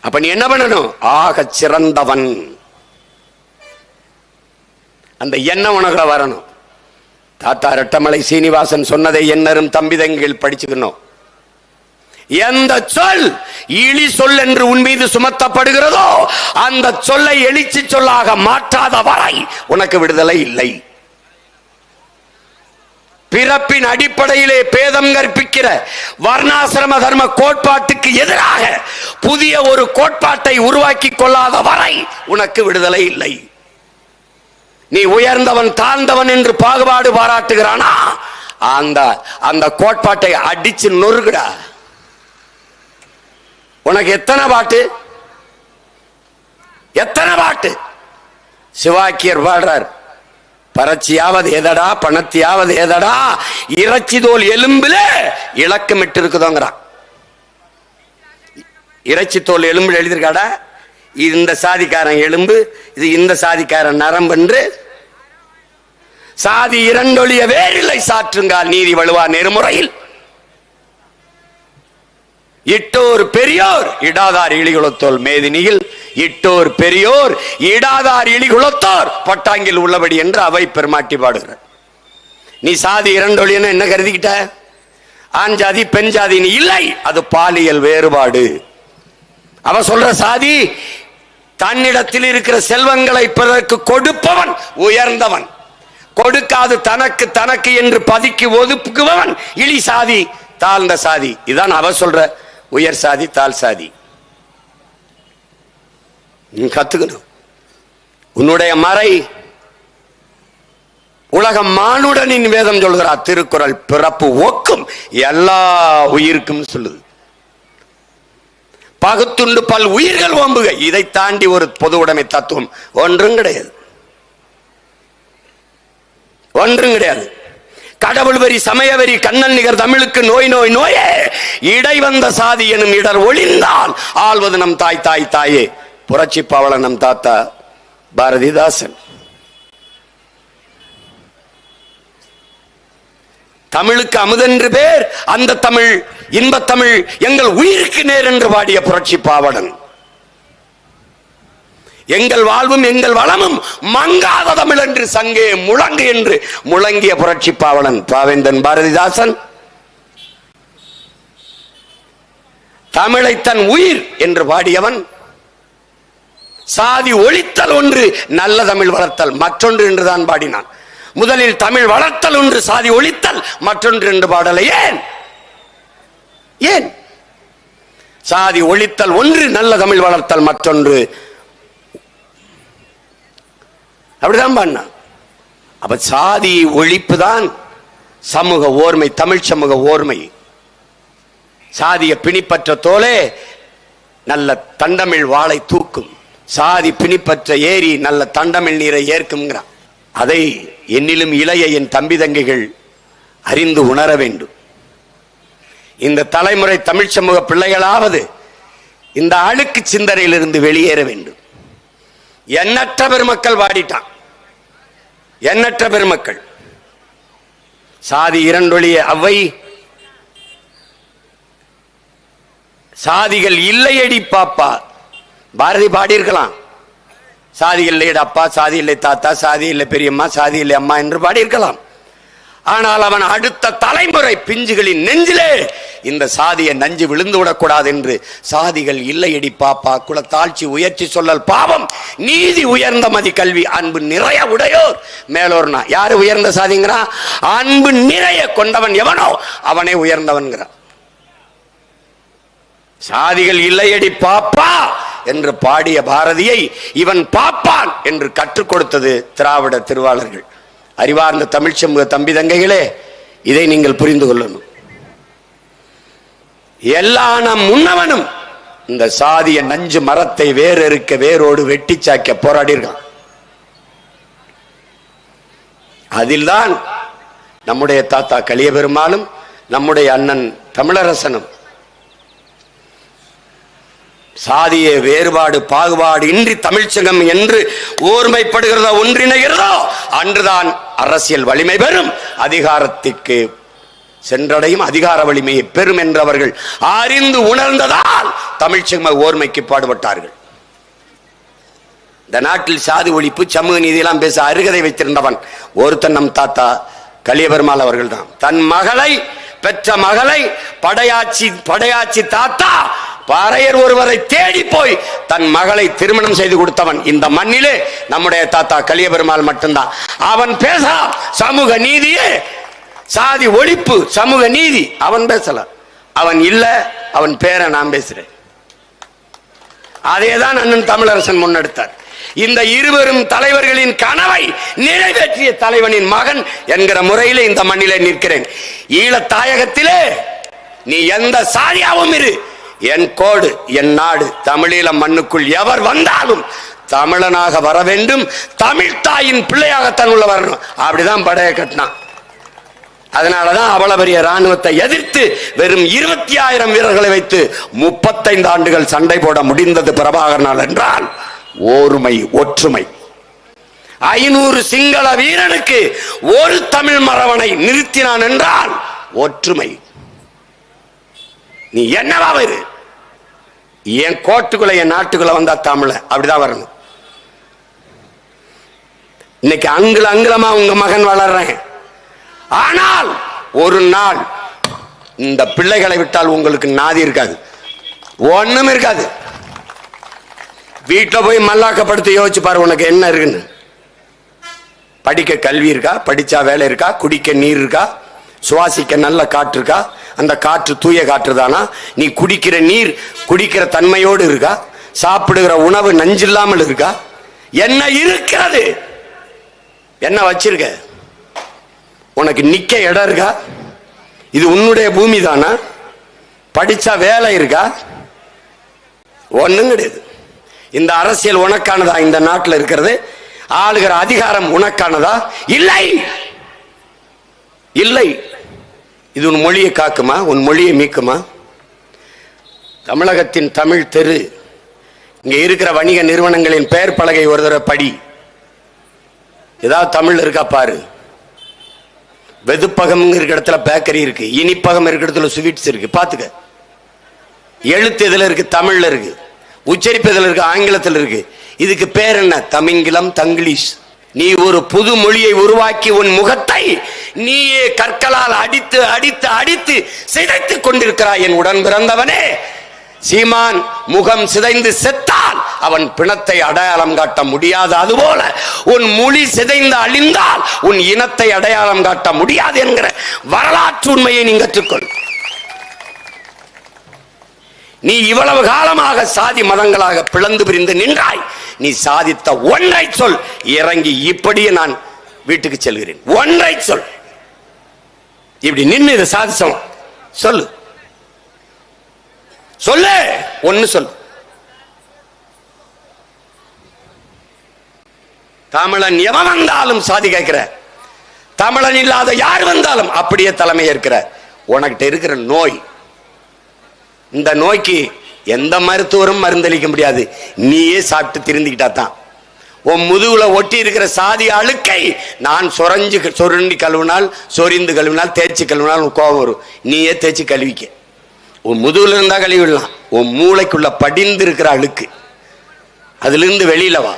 அப்ப நீ என்ன பண்ணணும்? ஆக சிறந்தவன். அந்த எண்ணம் உனக்குள்ள வரணும். தாத்தா ரெட்டமலை சீனிவாசன் சொன்னதை என்னரும் தம்பிதங்கள் படிச்சுக்கணும். எந்த சொல் இழி சொல் என்று உன் மீது சுமத்தப்படுகிறதோ அந்த சொல்லை எழுச்சி சொல்லாக மாற்றாத வரை உனக்கு விடுதலை இல்லை. பிறப்பின் அடிப்படையிலே பேதம் கற்பிக்கிற வர்ணாசிரம தர்ம கோட்பாட்டுக்கு எதிராக புதிய ஒரு கோட்பாட்டை உருவாக்கி கொள்ளாத வரை உனக்கு விடுதலை இல்லை. நீ உயர்ந்தவன் தாழ்ந்தவன் என்று பாகுபாடு பாராட்டுகிறானா? அந்த அந்த கோட்பாட்டை அடிச்சு நொறுகுடா உனக்கு எத்தனை பாட்டு? எத்தனை பாட்டு? சிவாக்கியர் பாடுறார். பறச்சியாவது எதடா பணத்தியாவது எதடா இறைச்சி தோல் எலும்புல இலக்கமிட்டு இருக்குதோங்கிறான் இறைச்சி தோல் எலும்பு எழுதியிருக்காடா? இது இந்த சாதிக்காரன் எலும்பு இது இந்த சாதிக்காரன் நரம்பு என்று. சாதி இரண்டொழிய வேறில்லை சாற்றுங்கால் நீதி வலுவா நெருமுறையில் இட்டோர் பெரியோர் இடாதார் இழிகுலத்தோல் மேதினியில். இட்டோர் பெரியோர் இடாதார் இழிகுலத்தோர். பட்டாங்கில் உள்ளபடி என்று அவை பெருமாட்டி பாடுகிறார். நீ சாதி இரண்டொழின்னு என்ன கருதிக்கிட்ட? ஆண் ஜாதி பெண் ஜாதி நீ இல்லை. அது பாலியல் வேறுபாடு. அவ சொல்ற சாதி தன்னிடத்தில் இருக்கிற செல்வங்களை பிறருக்கு கொடுப்பவன் உயர்ந்தவன். கொடுக்காது தனக்கு தனக்கு என்று பதுக்கி ஒதுக்குபவன் இழி சாதி தாழ்ந்த சாதி. இதான் அவ சொல்ற உயர் சாதி தாழ் சாதி. நீ கத்துக்கணும். உன்னுடைய மறை உலக மானுடனின் வேதம் சொல்கிறார். திருக்குறள் பிறப்பு ஒக்கும். எல்லா உயிருக்கும் சொல்லுது. பகுத்துண்டு பல் உயிர்கள் ஓம்புக. இதை தாண்டி ஒரு பொது உடைமை தத்துவம் ஒன்றும் கிடையாது. ஒன்றும் கிடையாது. கடவுள் வரி சமய வரி கண்ணன் நிகர் தமிழுக்கு நோய் நோய் நோயே. இடை வந்த சாதி எனும் இடர் ஒளிந்தால் ஆள்வது நம் தாய் தாய் தாயே. புரட்சி பவள நம் தாத்தா பாரதிதாசன். தமிழுக்கு அமுதென்று பேர் அந்த தமிழ் இன்பத் தமிழ் எங்கள் உயிருக்கு நேர் என்று பாடிய புரட்சி பாவடன் எங்கள் வாழ்வும் எங்கள் வளமும் மங்காத தமிழ் என்று சங்கே முழங்கு என்று முழங்கிய புரட்சி பாவடன் பாவேந்தன் பாரதிதாசன். தமிழை தன் உயிர் என்று பாடியவன் சாதி ஒழித்தல் ஒன்று நல்ல தமிழ் வளர்த்தல். மற்றொன்று என்று தான் பாடினான். முதலில் தமிழ் வளர்த்தல் ஒன்று சாதி ஒழித்தல். மற்றொன்று என்று பாடலை ஏன்? ஏன்? சாதி ஒழித்தல் ஒன்று நல்ல தமிழ் வளர்த்தல். மற்றொன்று அப்படிதான் பாடினான். அப்ப சாதி ஒழிப்பு தான் சமூக ஓர்மை தமிழ் சமூக ஓர்மை. சாதிய பிணிப்பற்ற தோலே நல்ல தண்டமிழ் வாளை தூக்கும். சாதி பிணிப்பற்ற ஏரி நல்ல தண்டமிழ் நீரை ஏற்கும்ங்கிறான். அதை என்னிலும் இளைய என் தம்பி தங்கைகள் அறிந்து உணர வேண்டும். இந்த தலைமுறை தமிழ் சமூக பிள்ளைகளாவது இந்த அழுக்கு சிந்தனையிலிருந்து வெளியேற வேண்டும். எண்ணற்ற பெருமக்கள் வாடிட்டான். எண்ணற்ற பெருமக்கள். சாதி இரண்டொழிய அவை சாதிகள் இல்லையடி பாப்பா. பாரதி பாடியிருக்கலாம். சாதி இல்லை அப்பா சாதி இல்லை தாத்தா சாதி இல்லை பெரியம்மா சாதி இல்லை அம்மா என்று பாடியிருக்கலாம். ஆனால் அவன் அடுத்த தலைமுறை பிஞ்சுகளின் நெஞ்சிலே இந்த சாதியை நஞ்சு விழுந்து விடக்கூடாது என்று சாதிகள் இல்லையடி பாப்பா குலத்தாழ்ச்சி உயர்ச்சி சொல்லல் பாவம் நீதி உயர்ந்த மதி கல்வி அன்பு நிறைய உடையோர் மேலோர்னா. யாரு உயர்ந்த சாதிங்கிறான் அன்பு நிறைய கொண்டவன் எவனோ அவனே உயர்ந்தவன்கிறான். சாதிகள் இல்லையடி பாப்பா என்று பாடிய பாரதியை இவன் பாப்பான் என்று கற்றுக் கொடுத்தது திராவிட திருவாளர்கள். அறிவார்ந்த தமிழ் சமூக தம்பி தங்கைகளே இதை நீங்கள் புரிந்து கொள்ளணும். எல்லா நம் முன்னவனும் இந்த சாதிய நஞ்சு மரத்தை வேறு இருக்க வேரோடு வெட்டி சாக்க போராடி இருக்கான் அதில்தான் நம்முடைய தாத்தா கலிய பெருமாளும் நம்முடைய அண்ணன் தமிழரசனும் சாதிய வேறுபாடு பாகுபாடு இன்றி தமிழ்ச்சங்கம் என்று ஓர்மைப்படுகிறதோ ஒன்றிணைகிறதோ அன்றுதான் அரசியல் வலிமை பெறும். அதிகாரத்திற்கு சென்றடையும் அதிகார வலிமையை பெறும் என்றவர்கள் அறிந்து உணர்ந்ததால் தமிழ்ச்சங்க ஓர்மைக்கு பாடுபட்டார்கள். இந்த நாட்டில் சாதி ஒழிப்பு சமூக நீதியெல்லாம் பேச அருகதை வைத்திருந்தவன் ஒருத்தன் நம் தாத்தா கலியபெருமாள் அவர்கள் தான் தன் மகளை பெற்ற மகளை படையாச்சி படையாச்சி தாத்தா பாறையர் ஒருவரை தேடி போய் தன் மகளை திருமணம் செய்து கொடுத்தவன். இந்த மண்ணிலே நம்முடைய தாத்தா கலியபெருமாள் மட்டும்தான். அவன் பேசலாம் சமூக நீதியே சாதி ஒழிப்பு சமூக நீதி. அவன் பேசலாம் அவன் இல்ல அவன் பேரை நான் பேசுறேன். அதேதான் அண்ணன் தமிழரசன் முன்னெடுத்தார். இந்த இருவரும் தலைவர்களின் கனவை நிறைவேற்றிய தலைவனின் மகன் என்கிற முறையிலே இந்த மண்ணிலே நிற்கிறேன். ஈழ தாயகத்திலே நீ எந்த சாதியாவும் இரு. என் கோடு என் நாடு. தமிழீழ மண்ணுக்குள் எவர் வந்தாலும் தமிழனாக வர வேண்டும். தமிழ் தாயின் பிள்ளையாகத்தான் உள்ள வரணும். அப்படிதான் படைய கட்டினான். அதனாலதான் அவ்வளவு பெரிய ராணுவத்தை எதிர்த்து வெறும் இருபத்தி ஆயிரம் வீரர்களை வைத்து முப்பத்தைந்து ஆண்டுகள் சண்டை போட முடிந்தது பிரபாகரனால் என்றால் ஓருமை ஒற்றுமை. ஐநூறு சிங்கள வீரனுக்கு ஒரு தமிழ் மரவனை நிறுத்தினான் என்றால் ஒற்றுமை. நீ என்னவா இரு? என் கோட்டுக்குள்ள என் நாட்டுக்குள்ள வந்தா தமிழ. அப்படிதான் வரணும். இன்னைக்கு அங்குல அங்குலமா உங்க மகன் வளர்றேன். ஆனால் ஒரு நாள் இந்த பிள்ளைகளை விட்டால் உங்களுக்கு நாதி இருக்காது. ஒண்ணும் இருக்காது. வீட்டில் போய் மல்லாக்கப்படுத்தி யோசிச்சு பாரு உனக்கு என்ன இருக்குன்னு. படிக்க கல்வி இருக்கா? படிச்சா வேலை இருக்கா? குடிக்க நீர் இருக்கா? சுவாசிக்க நல்ல காற்று இருக்கா? அந்த காற்று தூய காற்று தானா? நீ குடிக்கிற நீர் குடிக்கிற தன்மையோடு இருக்கா? சாப்பிடுகிற உணவு நஞ்சில்லாமல் இருக்கா? என்ன இருக்கிறது? என்ன வச்சிருக்க? உனக்கு நிக்க இடம் இருக்கா? இது உன்னுடைய பூமி தானா? படிச்சா வேலை இருக்கா? ஒண்ணும் கிடையாது. இந்த அரசியல் உனக்கானதா? இந்த நாட்டில் இருக்கிறது. ஆளுகிற அதிகாரம் உனக்கானதா? இல்லை. இல்லை. இது உன் மொழியை காக்குமா? உன் மொழியை மீக்குமா தமிழகத்தின் தமிழ் தெரு. இங்கே இருக்கிற வணிக நிறுவனங்களின் பெயர் பலகை ஒரு தடவை படி. ஏதாவது தமிழ் இருக்கா பாரு. வெதுப்பகம் இருக்கிற இடத்துல பேக்கரி இருக்கு. இனிப்பகம் இருக்கிற இடத்துல ஸ்வீட்ஸ் இருக்கு. பாத்துக்க. எழுத்து இதில் இருக்கு? தமிழ்ல இருக்கு. உச்சரிப்பு இதில் இருக்கு? ஆங்கிலத்தில் இருக்கு. இதுக்கு பேர் என்ன? தமிங்கிலம் தங்கிலீஷ். நீ ஒரு புது மொழியை உருவாக்கி உன் முகத்தை நீயே கற்களால் அடித்து அடித்து அடித்து சிதைத்துக் கொண்டிருக்கிறாய் என் உடன் பிறந்தவனே. சீமான் முகம் சிதைந்து செத்தால் அவன் பிணத்தை அடையாளம் காட்ட முடியாது. அதுபோல உன் மொழி சிதைந்து அழிந்தால் உன் இனத்தை அடையாளம் காட்ட முடியாது என்கிற வரலாற்று உண்மையை நீ கற்றுக்கொள். நீ இவ்வளவு காலமாக சாதி மதங்களாக பிளந்து பிரிந்து நின்றாய். நீ சாதித்த ஒன்றை சொல். இறங்கி இப்படியே நான் வீட்டுக்கு செல்கிறேன். ஒன்றை சொல். இப்படி நின்று இதை சாதிச்சோம் சொல்லு. சொல்லு. ஒன்னு சொல்லு. தமிழன் எவன் வந்தாலும் சாதி கேட்கிற. தமிழன் இல்லாத யார் வந்தாலும் அப்படியே தலைமை ஏற்கிற. உனக்கிட்ட இருக்கிற நோய். இந்த நோய்க்கு எந்த மருத்துவரும் மருந்தளிக்க முடியாது. நீயே சாப்பிட்டு திருந்திக்கிட்டா தான். உன் முதுகுல ஒட்டி இருக்கிற சாதி அழுக்கை நான் சொரஞ்சு சொருண்டி கழுவினால் சொரிந்து கழுவினால் தேய்ச்சி கழுவினால் உன் கோபம் வரும். நீயே தேய்ச்சி கழுவிக்க. உன் முதுகுல இருந்தா கழுவிடலாம். உன் மூளைக்குள்ள படிந்து இருக்கிற அழுக்கு அதுலேருந்து வெளியில வா.